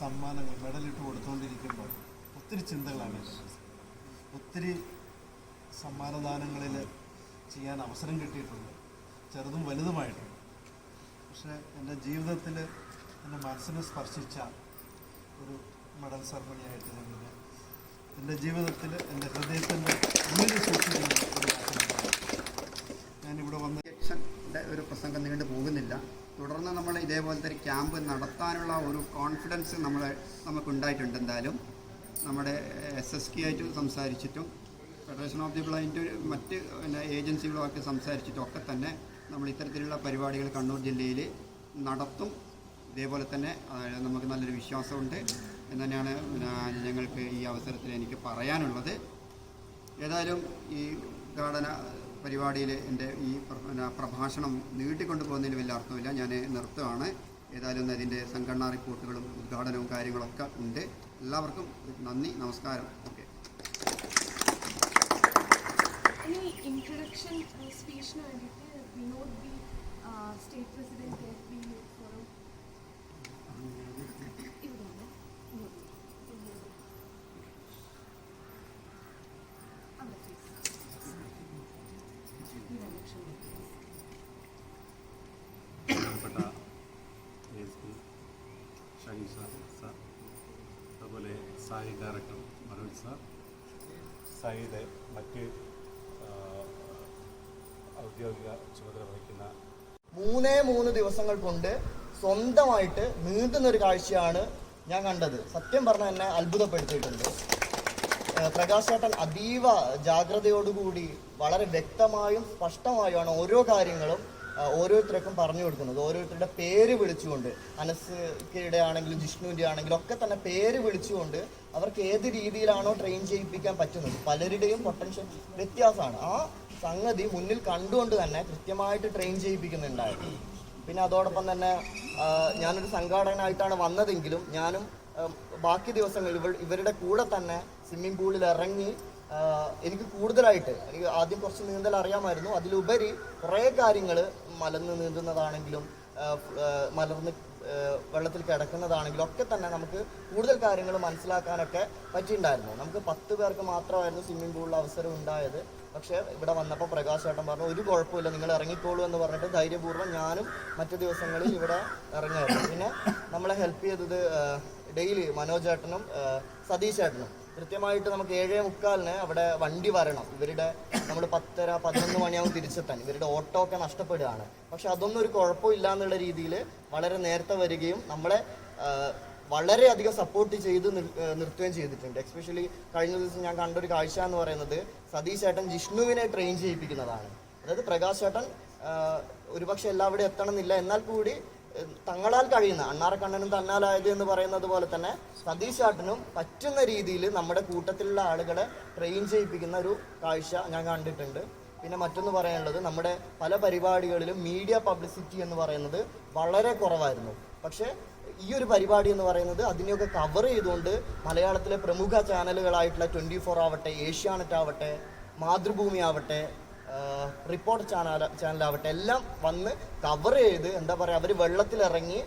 സമ്മാനങ്ങൾ മെഡലിട്ട് കൊടുത്തുകൊണ്ടിരിക്കുമ്പോൾ ഒത്തിരി ചിന്തകളാണ് ഒത്തിരി സമ്മാനദാനങ്ങളിൽ ചെയ്യാൻ അവസരം കിട്ടിയിട്ടുണ്ട്. ചെറുതും വലുതുമായിട്ട് പക്ഷേ എന്റെ ജീവിതത്തിൽ എന്റെ മനസ്സിനെ സ്പർശിച്ച ഒരു മെഡൽ സെറമണിയായിട്ട് ഞാൻ എന്റെ ജീവിതത്തിൽ എന്റെ ഹൃദയത്തിന്റെ ഉള്ളിൽ സൂക്ഷിക്കുന്ന ഞാനിവിടെ വന്ന് ഒരു പ്രസംഗം നീണ്ടു പോകുന്നില്ല. തുടർന്ന് നമ്മൾ ഇതേപോലത്തെ ക്യാമ്പ് നടത്താനുള്ള ഒരു കോൺഫിഡൻസ് നമ്മൾ നമുക്കുണ്ടായിട്ടുണ്ട് എന്തായാലും. നമ്മുടെ എസ് എസ് കെ ആയിട്ട് സംസാരിച്ചിട്ടും ഫെഡറേഷൻ ഓഫ് ദി ബ്ലൈൻഡ് മറ്റ് പിന്നെ ഏജൻസികളുമൊക്കെ സംസാരിച്ചിട്ടും ഒക്കെ തന്നെ നമ്മൾ ഇത്തരത്തിലുള്ള പരിപാടികൾ കണ്ണൂർ ജില്ലയിൽ നടത്തും. ഇതേപോലെ തന്നെ നമുക്ക് നല്ലൊരു വിശ്വാസമുണ്ട്. എന്ന് തന്നെയാണ് ഞങ്ങൾക്ക് ഈ അവസരത്തിൽ എനിക്ക് പറയാനുള്ളത്. ഏതായാലും ഈ ഉദ്ഘാടന പരിപാടിയിൽ എന്റെ ഈ പ്രഭാഷണം നീട്ടിക്കൊണ്ടു പോകുന്നതിന് വലിയ അർത്ഥമില്ല ഞാൻ നിർത്തുകയാണ് ഏതായാലും അതിന്റെ സംഘടനാ റിപ്പോർട്ടുകളും ഉദ്ഘാടനവും കാര്യങ്ങളൊക്കെ ഉണ്ട്. എല്ലാവർക്കും നന്ദി നമസ്കാരം. ഓക്കെ. ഇൻട്രൊഡക്ഷൻ സ്പീച്ചിന് വേണ്ടിയിട്ട് Vinod B state president F B forum ഇവിടെയാണ് അവിടെ please. ഈ election. ബഹുമാനപ്പെട്ട S P Shahi sir sir Sai director Manoj sir. Sayyid മറ്റ് ഔദ്യോഗിക ചുമതല വഹിക്കുന്ന മൂന്നേ മൂന്ന് ദിവസങ്ങൾ കൊണ്ട് സ്വന്തമായിട്ട് നീന്തുന്ന ഒരു കാഴ്ചയാണ് ഞാൻ കണ്ടത്. സത്യം പറഞ്ഞാൽ എന്നെ അത്ഭുതപ്പെടുത്തിയിട്ടുണ്ട്. പ്രകാശ് ചേട്ടൻ അതീവ ജാഗ്രതയോടുകൂടി വളരെ വ്യക്തമായും സ്പഷ്ടമായുമാണ് ഓരോ കാര്യങ്ങളും ഓരോരുത്തർക്കും പറഞ്ഞു കൊടുക്കുന്നത്. ഓരോരുത്തരുടെ പേര് വിളിച്ചുകൊണ്ട് അനസ്കയുടെ ആണെങ്കിലും ജിഷ്ണുവിന്റെ ആണെങ്കിലും ഒക്കെ തന്നെ പേര് വിളിച്ചുകൊണ്ട് അവർക്ക് ഏത് രീതിയിലാണോ ട്രെയിൻ ചെയ്യിപ്പിക്കാൻ പറ്റുന്നത്. പലരുടെയും പൊട്ടൻഷ്യൽ വ്യത്യാസമാണ്. ആ സംഗതി മുന്നിൽ കണ്ടുകൊണ്ട് തന്നെ കൃത്യമായിട്ട് ട്രെയിൻ ചെയ്യിപ്പിക്കുന്നുണ്ടായിരുന്നു. പിന്നെ അതോടൊപ്പം തന്നെ ഞാനൊരു സംഘാടകനായിട്ടാണ് വന്നതെങ്കിലും ഞാനും ബാക്കി ദിവസങ്ങളിൽ ഇവർ ഇവരുടെ കൂടെ തന്നെ സ്വിമ്മിംഗ് പൂളിൽ ഇറങ്ങി എനിക്ക് കൂടുതലായിട്ട് എനിക്ക് ആദ്യം കുറച്ച് നീന്തൽ അറിയാമായിരുന്നു. അതിലുപരി കുറേ കാര്യങ്ങൾ മലന്ന് നീന്തുന്നതാണെങ്കിലും മലർന്ന് വെള്ളത്തിൽ കിടക്കുന്നതാണെങ്കിലും ഒക്കെ തന്നെ നമുക്ക് കൂടുതൽ കാര്യങ്ങൾ മനസ്സിലാക്കാനൊക്കെ പറ്റിയിട്ടുണ്ടായിരുന്നു. നമുക്ക് പത്ത് പേർക്ക് മാത്രമായിരുന്നു സ്വിമ്മിംഗ് പൂളിൽ അവസരം ഉണ്ടായത്. പക്ഷേ ഇവിടെ വന്നപ്പോൾ പ്രകാശ് ചേട്ടൻ പറഞ്ഞു ഒരു കുഴപ്പമില്ല നിങ്ങൾ ഇറങ്ങിക്കോളൂ എന്ന് പറഞ്ഞിട്ട് ധൈര്യപൂർവം ഞാനും മറ്റു ദിവസങ്ങളിൽ ഇവിടെ ഇറങ്ങായിരുന്നു പിന്നെ നമ്മളെ ഹെൽപ്പ് ചെയ്തത് ഡെയിലി മനോജ് ചേട്ടനും സതീഷ് ചേട്ടനും കൃത്യമായിട്ട് നമുക്ക് ഏഴേ മുക്കാലിന് അവിടെ വണ്ടി വരണം. ഇവരുടെ നമ്മൾ പത്തര പതിനൊന്ന് മണിയാവും തിരിച്ചെത്താൻ. ഇവരുടെ ഓട്ടോ ഒക്കെ നഷ്ടപ്പെടുകയാണ്. പക്ഷെ അതൊന്നും ഒരു കുഴപ്പമില്ല എന്നുള്ള രീതിയിൽ വളരെ നേരത്തെ വരികയും നമ്മളെ വളരെയധികം സപ്പോർട്ട് ചെയ്ത് നിർ- നിർത്തുകയും ചെയ്തിട്ടുണ്ട്. എക്സ്പെഷ്യലി കഴിഞ്ഞ ദിവസം ഞാൻ കണ്ടൊരു കാഴ്ച എന്ന് പറയുന്നത് സതീഷ് ചേട്ടൻ ജിഷ്ണുവിനെ ട്രെയിൻ ചെയ്യിപ്പിക്കുന്നതാണ്. അതായത് പ്രകാശ് ചേട്ടൻ ഒരുപക്ഷെ എല്ലാവിടെയും എത്തണമെന്നില്ല. എന്നാൽ കൂടി തങ്ങളാൽ കഴിയുന്ന അണ്ണാറ കണ്ണനും തന്നാലായത് എന്ന് പറയുന്നത് പോലെ തന്നെ സതീശാട്ടനും പറ്റുന്ന രീതിയിൽ നമ്മുടെ കൂട്ടത്തിലുള്ള ആളുകളെ ട്രെയിൻ ചെയ്യിപ്പിക്കുന്ന ഒരു കാഴ്ച ഞാൻ കണ്ടിട്ടുണ്ട്. പിന്നെ മറ്റൊന്ന് പറയാനുള്ളത് നമ്മുടെ പല പരിപാടികളിലും മീഡിയ പബ്ലിസിറ്റി എന്ന് പറയുന്നത് വളരെ കുറവായിരുന്നു. പക്ഷേ ഈ ഒരു പരിപാടി എന്ന് പറയുന്നത് അതിനെയൊക്കെ കവർ ചെയ്തുകൊണ്ട് മലയാളത്തിലെ പ്രമുഖ ചാനലുകളായിട്ടുള്ള ട്വന്റി ഫോർ ആവട്ടെ ഏഷ്യാനെറ്റ് ആവട്ടെ മാതൃഭൂമി ആവട്ടെ റിപ്പോർട്ട് ചാനൽ ചാനലാവട്ടെ എല്ലാം വന്ന് കവർ ചെയ്ത് എന്താ പറയുക അവർ വെള്ളത്തിലിറങ്ങി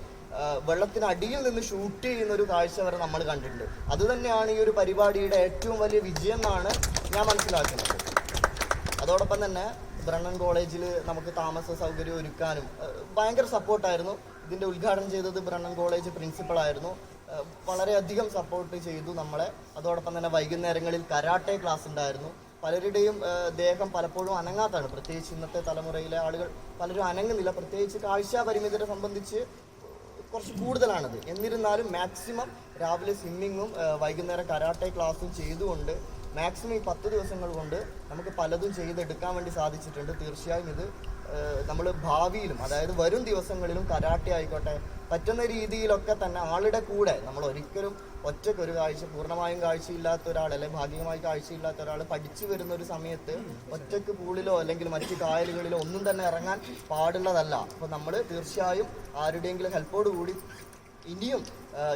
വെള്ളത്തിനടിയിൽ നിന്ന് ഷൂട്ട് ചെയ്യുന്ന ഒരു കാഴ്ച വരെ നമ്മൾ കണ്ടിട്ടുണ്ട്. അത് തന്നെയാണ് ഈ ഒരു പരിപാടിയുടെ ഏറ്റവും വലിയ വിജയം എന്നാണ് ഞാൻ മനസ്സിലാക്കുന്നത്. അതോടൊപ്പം തന്നെ ബ്രണ്ണൻ കോളേജിൽ നമുക്ക് താമസ സൗകര്യം ഒരുക്കാനും ഭയങ്കര സപ്പോർട്ടായിരുന്നു. ഇതിന്റെ ഉദ്ഘാടനം ചെയ്തത് ബ്രണ്ണൻ കോളേജ് പ്രിൻസിപ്പളായിരുന്നു വളരെയധികം സപ്പോർട്ട് ചെയ്തു നമ്മളെ. അതോടൊപ്പം തന്നെ വൈകുന്നേരങ്ങളിൽ കരാട്ടെ ക്ലാസ് ഉണ്ടായിരുന്നു. പലരുടെയും ദേഹം പലപ്പോഴും അനങ്ങാത്താണ് പ്രത്യേകിച്ച് ഇന്നത്തെ തലമുറയിലെ ആളുകൾ പലരും അനങ്ങുന്നില്ല. പ്രത്യേകിച്ച് കാഴ്ച പരിമിതരെ സംബന്ധിച്ച് കുറച്ച് കൂടുതലാണത്. എന്നിരുന്നാലും മാക്സിമം രാവിലെ സ്വിമ്മിങ്ങും വൈകുന്നേരം കരാട്ടെ ക്ലാസ്സും ചെയ്തുകൊണ്ട് മാക്സിമം ഈ പത്ത് ദിവസങ്ങൾ കൊണ്ട് നമുക്ക് പലതും ചെയ്തെടുക്കാൻ വേണ്ടി സാധിച്ചിട്ടുണ്ട്. തീർച്ചയായും ഇത് നമ്മൾ ഭാവിയിലും അതായത് വരും ദിവസങ്ങളിലും കരാട്ടെ ആയിക്കോട്ടെ പറ്റുന്ന രീതിയിലൊക്കെ തന്നെ ആളുടെ കൂടെ നമ്മൾ ഒരിക്കലും ഒറ്റയ്ക്ക് ഒരു കാഴ്ച പൂർണമായും കാഴ്ചയില്ലാത്ത ഒരാൾ അല്ലെങ്കിൽ ഭാഗികമായി കാഴ്ചയില്ലാത്ത ഒരാൾ പഠിച്ചു വരുന്ന ഒരു സമയത്ത് ഒറ്റയ്ക്ക് പൂളിലോ അല്ലെങ്കിൽ മറ്റ് കായലുകളിലോ ഒന്നും തന്നെ ഇറങ്ങാൻ പാടുള്ളതല്ല. അപ്പോൾ നമ്മൾ തീർച്ചയായും ആരുടെയെങ്കിലും ഹെൽപ്പോട് കൂടി ഇനിയും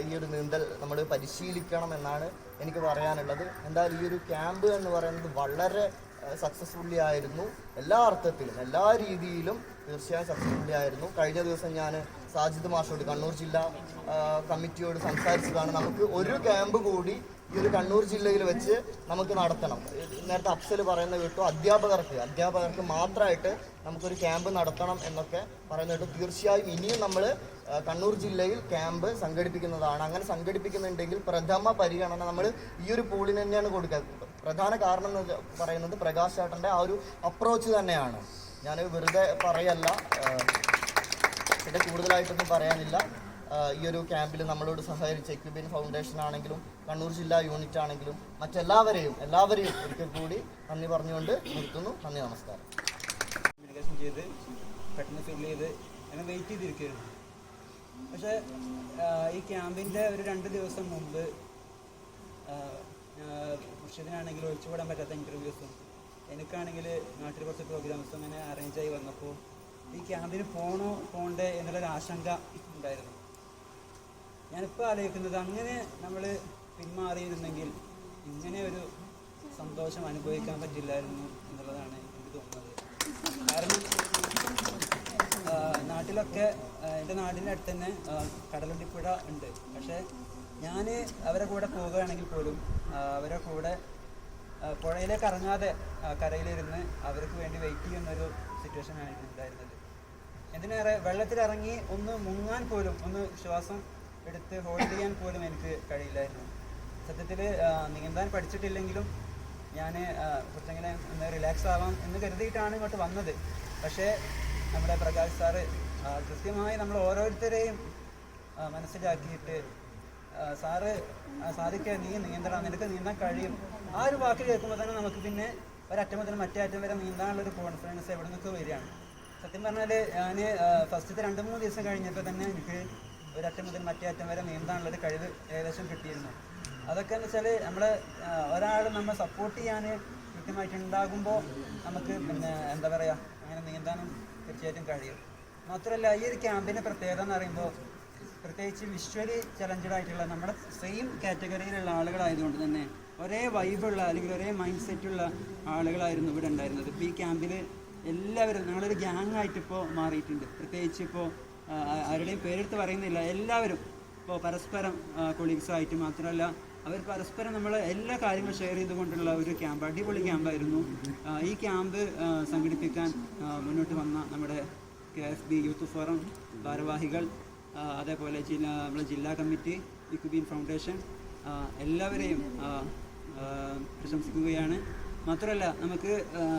ഈ ഒരു നീന്തൽ നമ്മൾ പരിശീലിക്കണം എന്നാണ് എനിക്ക് പറയാനുള്ളത്. എന്തായാലും ഈ ഒരു ക്യാമ്പ് എന്ന് പറയുന്നത് വളരെ സക്സസ്ഫുള്ളി ആയിരുന്നു. എല്ലാ അർത്ഥത്തിലും എല്ലാ രീതിയിലും തീർച്ചയായും സക്സസ്ഫുള്ളി ആയിരുന്നു. കഴിഞ്ഞ ദിവസം ഞാൻ സാജിദ് മാഷോട് കണ്ണൂർ ജില്ലാ കമ്മിറ്റിയോട് സംസാരിച്ചതാണ്. നമുക്ക് ഒരു ക്യാമ്പ് കൂടി ഈ ഒരു കണ്ണൂർ ജില്ലയിൽ വെച്ച് നമുക്ക് നടത്തണം. നേരത്തെ അഫ്സൽ പറയുന്ന കേട്ടു. അധ്യാപകർക്ക് അധ്യാപകർക്ക് മാത്രമായിട്ട് നമുക്കൊരു ക്യാമ്പ് നടത്തണം എന്നൊക്കെ പറയുന്ന കേട്ടു. തീർച്ചയായും ഇനിയും നമ്മൾ കണ്ണൂർ ജില്ലയിൽ ക്യാമ്പ് സംഘടിപ്പിക്കുന്നതാണ്. അങ്ങനെ സംഘടിപ്പിക്കുന്നുണ്ടെങ്കിൽ പ്രഥമ പരിഗണന നമ്മൾ ഈ ഒരു പൂളിന് തന്നെയാണ് കൊടുക്കുക. പ്രധാന കാരണം എന്ന് പറയുന്നത് പ്രകാശ് ചേട്ടന്റെ ആ ഒരു അപ്രോച്ച് തന്നെയാണ്. ഞാൻ വെറുതെ പറയല്ല പിന്നെ കൂടുതലായിട്ടൊന്നും പറയാനില്ല. ഈ ഒരു ക്യാമ്പിൽ നമ്മളോട് സഹകരിച്ച എക്വിബിൻ ഫൗണ്ടേഷൻ ആണെങ്കിലും കണ്ണൂർ ജില്ലാ യൂണിറ്റ് ആണെങ്കിലും മറ്റെല്ലാവരെയും എല്ലാവരെയും ഒരിക്കൽ കൂടി നന്ദി പറഞ്ഞുകൊണ്ട് നിർത്തുന്നു. നന്ദി നമസ്കാരം. ചെയ്ത് പെട്ടെന്ന് ഫിൽ ചെയ്ത് അങ്ങനെ വെയിറ്റ് ചെയ്തിരിക്കുകയായിരുന്നു പക്ഷേ ഈ ക്യാമ്പിന്റെ ഒരു രണ്ട് ദിവസം മുമ്പ് മുർഷിദിനാണെങ്കിൽ ഒഴിച്ചുകൂടാൻ പറ്റാത്ത ഇന്റർവ്യൂസും എനിക്കാണെങ്കിൽ നാട്ടിൽ കുറച്ച് പ്രോഗ്രാംസ് അങ്ങനെ അറേഞ്ച് ആയി വന്നപ്പോൾ ഈ ക്യാമ്പിന് പോണോ പോണ്ടേ എന്നുള്ളൊരു ആശങ്ക ഉണ്ടായിരുന്നു. ഞാനിപ്പോൾ ആലോചിക്കുന്നത് അങ്ങനെ നമ്മൾ പിന്മാറിയിരുന്നെങ്കിൽ ഇങ്ങനെ ഒരു സന്തോഷം അനുഭവിക്കാൻ പറ്റില്ലായിരുന്നു എന്നുള്ളതാണ് എനിക്ക് തോന്നുന്നത്. കാരണം നാട്ടിലൊക്കെ എന്റെ നാടിന്റെ അടുത്ത് തന്നെ കടലുണ്ടിപ്പുഴ ഉണ്ട്. പക്ഷേ ഞാൻ അവരെ കൂടെ പോവുകയാണെങ്കിൽ പോലും അവരെ കൂടെ പുഴയിലേക്ക് ഇറങ്ങാതെ കരയിലിരുന്ന് അവർക്ക് വേണ്ടി വെയിറ്റ് ചെയ്യുന്നൊരു സിറ്റുവേഷനാണ് ഉണ്ടായിരുന്നത് എന്തിനേറെ വെള്ളത്തിലിറങ്ങി ഒന്ന് മുങ്ങാൻ പോലും ഒന്ന് ശ്വാസം എടുത്ത് ഹോൾഡ് ചെയ്യാൻ പോലും എനിക്ക് കഴിയില്ലായിരുന്നു. സത്യത്തിൽ നീന്താൻ പഠിച്ചിട്ടില്ലെങ്കിലും ഞാൻ കുറച്ചെങ്ങനെ ഒന്ന് റിലാക്സ് ആവാം എന്ന് കരുതിയിട്ടാണ് ഇങ്ങോട്ട് വന്നത്. പക്ഷേ നമ്മുടെ പ്രകാശ് സാറ് കൃത്യമായി നമ്മൾ ഓരോരുത്തരെയും മനസ്സിലാക്കിയിട്ട് സാറ് സാധിക്കുക നീ നീന്തണം നിനക്ക് നീന്താൻ കഴിയും. ആ ഒരു വാക്ക് കേൾക്കുമ്പോൾ തന്നെ നമുക്ക് പിന്നെ ഒരറ്റം മുതൽ മറ്റേ അറ്റം വരെ നീന്താനുള്ളൊരു കോൺഫിഡൻസ് എവിടെ നിന്നൊക്കെ വരികയാണ്. സത്യം പറഞ്ഞാൽ ഞാൻ ഫസ്റ്റത്തെ രണ്ട് മൂന്ന് ദിവസം കഴിഞ്ഞപ്പോൾ തന്നെ എനിക്ക് ഒരറ്റം മുതൽ മറ്റേ അറ്റം വരെ നീന്താനുള്ളൊരു കഴിവ് ഏകദേശം കിട്ടിയിരുന്നു. അതൊക്കെ എന്ന് വെച്ചാൽ നമ്മൾ ഒരാൾ നമ്മൾ സപ്പോർട്ട് ചെയ്യാൻ കൃത്യമായിട്ട് ഉണ്ടാകുമ്പോൾ നമുക്ക് പിന്നെ എന്താ പറയുക അങ്ങനെ നീന്താനും തീർച്ചയായിട്ടും കഴിയും. മാത്രമല്ല ഈ ഒരു ക്യാമ്പിന്റെ പ്രത്യേകത എന്ന് പറയുമ്പോൾ പ്രത്യേകിച്ച് വിഷ്വലി ചലഞ്ചഡ് ആയിട്ടുള്ള നമ്മുടെ സെയിം കാറ്റഗറിയിലുള്ള ആളുകളായതുകൊണ്ട് തന്നെ ഒരേ വൈബുള്ള അല്ലെങ്കിൽ ഒരേ മൈൻഡ് സെറ്റുള്ള ആളുകളായിരുന്നു ഇവിടെ ഉണ്ടായിരുന്നത്. ഇപ്പോൾ ഈ ക്യാമ്പിൽ എല്ലാവരും ഞങ്ങളൊരു ഗ്യാങ് ആയിട്ട് ഇപ്പോൾ മാറിയിട്ടുണ്ട്. പ്രത്യേകിച്ച് ഇപ്പോൾ ആരുടെയും പേരെടുത്ത് പറയുന്നില്ല. എല്ലാവരും ഇപ്പോൾ പരസ്പരം കൊളീഗ്സായിട്ട് മാത്രമല്ല അവർ പരസ്പരം നമ്മൾ എല്ലാ കാര്യങ്ങളും ഷെയർ ചെയ്തുകൊണ്ടുള്ള ഒരു ക്യാമ്പ് അടിപൊളി ക്യാമ്പായിരുന്നു ഈ ക്യാമ്പ് സംഘടിപ്പിക്കാൻ മുന്നോട്ട് വന്ന നമ്മുടെ K F B youth forum ഭാരവാഹികൾ അതേപോലെ നമ്മുടെ ജില്ലാ കമ്മിറ്റി ഇക്കുബീൻ ഫൗണ്ടേഷൻ എല്ലാവരെയും പ്രശംസിക്കുകയാണ്. മാത്രമല്ല നമുക്ക്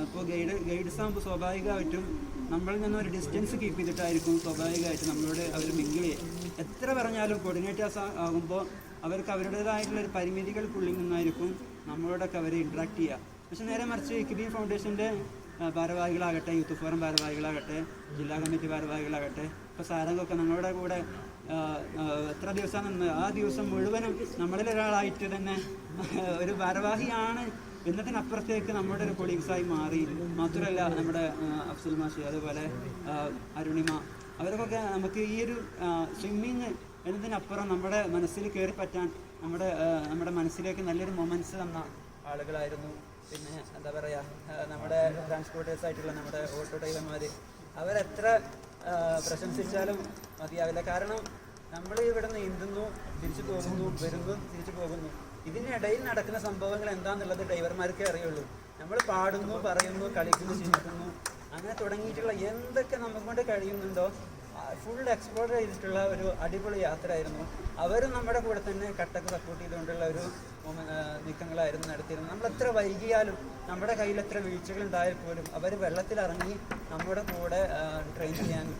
ഇപ്പോൾ ഗൈഡ് ഗൈഡ്സ് ആകുമ്പോൾ സ്വാഭാവികമായിട്ടും നമ്മളിൽ നിന്ന് ഒരു ഡിസ്റ്റൻസ് കീപ്പ് ചെയ്തിട്ടായിരിക്കും സ്വാഭാവികമായിട്ട് നമ്മളോട് അവർ മിങ്കിൾ എത്ര പറഞ്ഞാലും കോർഡിനേറ്റേഴ്സ് ആകുമ്പോൾ അവർക്ക് അവരുടേതായിട്ടുള്ള ഒരു പരിമിതികൾക്കുള്ളിൽ നിന്നായിരിക്കും നമ്മളോടൊക്കെ അവരെ ഇൻട്രാക്ട് ചെയ്യുക. പക്ഷെ നേരെ മറിച്ച് കിബിൻ ഫൗണ്ടേഷന്റെ ഭാരവാഹികളാകട്ടെ യൂത്ത് ഫോറം ഭാരവാഹികളാകട്ടെ ജില്ലാ കമ്മിറ്റി ഭാരവാഹികളാകട്ടെ ഇപ്പോൾ സാരംഗമൊക്കെ ഞങ്ങളുടെ കൂടെ എത്ര ദിവസം നിന്ന് ആ ദിവസം മുഴുവനും നമ്മളിൽ ഒരാളായിട്ട് തന്നെ ഒരു ഭാരവാഹിയാണ് എന്നതിനപ്പുറത്തേക്ക് നമ്മുടെ ഒരു കൊളീഗ്സായി മാറി. മാത്രമല്ല നമ്മുടെ അഫ്സൽ മാഷി അതുപോലെ അരുണിമ അവർക്കൊക്കെ നമുക്ക് ഈ ഒരു സ്വിമ്മിങ് എന്നതിനപ്പുറം നമ്മുടെ മനസ്സിൽ കയറി പറ്റാൻ നമ്മുടെ നമ്മുടെ മനസ്സിലേക്ക് നല്ലൊരു മൊമെന്റ്സ് തന്ന ആളുകളായിരുന്നു. പിന്നെ എന്താ പറയുക നമ്മുടെ ട്രാൻസ്പോർട്ടേഴ്സ് ആയിട്ടുള്ള നമ്മുടെ ഓട്ടോ ഡ്രൈവർമാർ അവരെത്ര പ്രശംസിച്ചാലും മതിയാവില്ല. കാരണം നമ്മൾ ഇവിടെ നീന്തുന്നു തിരിച്ചു പോകുന്നു വരുന്നു തിരിച്ചു പോകുന്നു. ഇതിനിടയിൽ നടക്കുന്ന സംഭവങ്ങൾ എന്താണെന്നുള്ളത് ഡ്രൈവർമാർക്കേ അറിയുള്ളൂ. നമ്മൾ പാടുന്നു പറയുന്നു കളിക്കുന്നു ചിന്തിക്കുന്നു അങ്ങനെ തുടങ്ങിയിട്ടുള്ള എന്തൊക്കെ നമുക്ക് കൊണ്ട് കഴിയുന്നുണ്ടോ? ഫുൾ എക്സ്പ്ലോർ ചെയ്തിട്ടുള്ള ഒരു അടിപൊളി യാത്രയായിരുന്നു. അവരും നമ്മുടെ കൂടെ തന്നെ കട്ടക്ക് സപ്പോർട്ട് ചെയ്തുകൊണ്ടുള്ള ഒരു നീക്കങ്ങളായിരുന്നു നടത്തിയിരുന്നത്. നമ്മൾ എത്ര വൈകിയാലും നമ്മുടെ കയ്യിൽ എത്ര വീഴ്ചകൾ ഉണ്ടായാൽ പോലും അവർ വെള്ളത്തിലിറങ്ങി നമ്മുടെ കൂടെ ട്രെയിൻ ചെയ്യാനും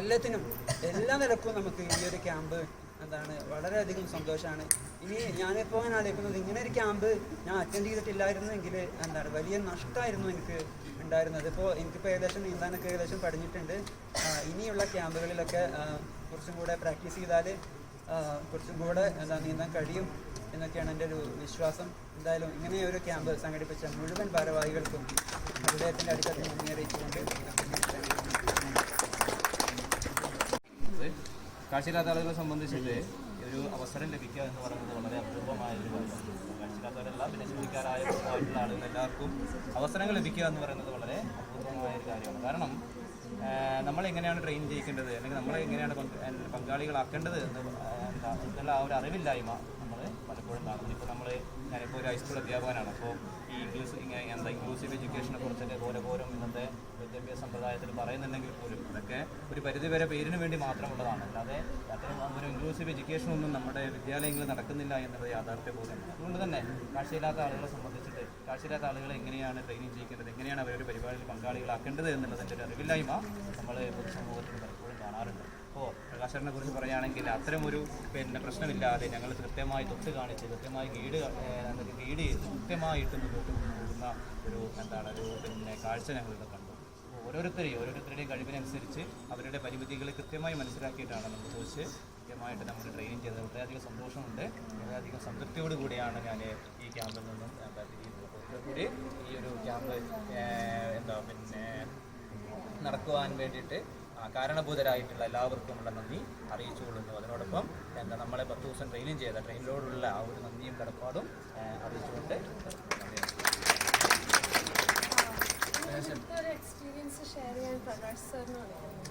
എല്ലാത്തിനും എല്ലാ നിലക്കും നമുക്ക് ഈ ഒരു ക്യാമ്പ് എന്താണ് വളരെയധികം സന്തോഷമാണ്. ഇനി ഞാനിപ്പോൾ അങ്ങനെ ആലോചിക്കുന്നത് ഇങ്ങനെ ഒരു ക്യാമ്പ് ഞാൻ അറ്റൻഡ് ചെയ്തിട്ടില്ലായിരുന്നെങ്കിൽ എന്താണ് വലിയ നഷ്ടമായിരുന്നു എനിക്ക് ഉണ്ടായിരുന്നത്. ഇപ്പോൾ എനിക്കിപ്പോൾ ഏകദേശം നീന്താനൊക്കെ ഏകദേശം പഠിഞ്ഞിട്ടുണ്ട് ഇനിയുള്ള ക്യാമ്പുകളിലൊക്കെ കുറച്ചും കൂടെ പ്രാക്ടീസ് ചെയ്താൽ കുറച്ചും കൂടെ എന്താ നീന്താൻ കഴിയും എന്നൊക്കെയാണ് എന്റെ ഒരു വിശ്വാസം. എന്തായാലും ഇങ്ങനെ ഒരു ക്യാമ്പ് സംഘടിപ്പിച്ച മുഴുവൻ ഭാരവാഹികൾക്കും ഹൃദയത്തിന്റെ അടുത്ത് നന്ദി അറിയിച്ചുകൊണ്ട് ആളുകളെ സംബന്ധിച്ചിട്ട് ഒരു അവസരം ലഭിക്കുക എന്ന് പറയുന്നത് വളരെ അപൂർവമായ ഒരു കാര്യമാണ് കാഴ്ചയില്ലാത്തവരല്ല ഭിന്നശേഷിക്കാരായിട്ടുള്ള ആളുകൾ എല്ലാവർക്കും അവസരങ്ങൾ ലഭിക്കുക എന്ന് പറയുന്നത് വളരെ അപൂർവമായ ഒരു കാര്യമാണ്. കാരണം നമ്മൾ എങ്ങനെയാണ് ട്രെയിൻ ചെയ്യിക്കേണ്ടത്? അല്ലെങ്കിൽ നമ്മളെ എങ്ങനെയാണ് പങ്കാളികളാക്കേണ്ടത് എന്നുള്ള ആ ഒരു അറിവില്ലായ്മ നമ്മൾ പലപ്പോഴും കാണുന്നു ഇപ്പോൾ നമ്മൾ ഞാനിപ്പോൾ ഒരു ഹൈസ്കൂൾ അധ്യാപകനാണ്. അപ്പോൾ ഈ ഇംഗ്ലീഷ് എന്താ ഇൻക്ലൂസീവ് എഡ്യൂക്കേഷനെ കുറിച്ചൊക്കെ ഓരോരോരും ഇന്നത്തെ വിദ്യാഭ്യാസ സമ്പ്രദായത്തിൽ പറയുന്നുണ്ടെങ്കിൽ പോലും അതൊക്കെ ഒരു പരിധി വരെ പേരിന് വേണ്ടി മാത്രമുള്ളതാണ്. അല്ലാതെ അത്തരം ഒരു ഇൻക്ലൂസീവ് എഡ്യൂക്കേഷൻ ഒന്നും നമ്മുടെ വിദ്യാലയങ്ങളിൽ നടക്കുന്നില്ല എന്നത് യാഥാർത്ഥ്യബോധമാണ്. അതുകൊണ്ട് തന്നെ കാഴ്ചയില്ലാത്ത ആളുകളെ സംബന്ധിച്ചിട്ട് കാഴ്ചയില്ലാത്ത ആളുകളെ എങ്ങനെയാണ് ട്രെയിനിങ് ചെയ്യിക്കേണ്ടത്? എങ്ങനെയാണ് അവരൊരു പരിപാടിയിൽ പങ്കാളികളാക്കേണ്ടത് എന്നുള്ളതിന്റെ ഒരു അറിവില്ലായ്മ നമ്മൾ പൊതുസമൂഹത്തിൽ പലപ്പോഴും കാണാറുണ്ട്. അപ്പോൾ പ്രകാശനെ കുറിച്ച് പറയുകയാണെങ്കിൽ അത്തരം ഒരു പിന്നെ പ്രശ്നമില്ലാതെ ഞങ്ങൾ കൃത്യമായി തൊട്ട് കാണിച്ച് കൃത്യമായി ഗൈഡ് ഗൈഡ് ചെയ്ത് കൃത്യമായിട്ട് മുന്നോട്ട് കൊണ്ടുപോകുന്ന ഒരു എന്താണ് ഒരു പിന്നെ കാഴ്ച ഞങ്ങളിവിടെ കണ്ടു. ഓരോരുത്തരെയും ഓരോരുത്തരുടെയും കഴിവിനനുസരിച്ച് അവരുടെ പരിമിതികൾ കൃത്യമായി മനസ്സിലാക്കിയിട്ടാണ് നമ്മൾ ചോദിച്ച് കൃത്യമായിട്ട് നമ്മൾ ട്രെയിനിങ് ചെയ്തത്. വളരെയധികം സന്തോഷമുണ്ട്. വളരെയധികം സംതൃപ്തിയോട് കൂടിയാണ് ഞാൻ ഈ ക്യാമ്പിൽ നിന്നും കൂടി ഈ ഒരു ക്യാമ്പ് എന്താ പിന്നെ നടക്കുവാൻ വേണ്ടിയിട്ട് കാരണഭൂതരായിട്ടുള്ള എല്ലാവർക്കുമുള്ള നന്ദി അറിയിച്ചുകൊള്ളുന്നു. അതിനോടൊപ്പം എന്താ നമ്മളെ പത്ത് ദിവസം ട്രെയിനിങ് ചെയ്ത ട്രെയിനിലോടുള്ള ആ ഒരു നന്ദിയും കടപ്പാടും അറിയിച്ചുകൊണ്ട് എക്സ്പീരിയൻസ് ഷെയർ ചെയ്യാൻ പ്രകാശ് സാറിന് വിളിക്കുന്നു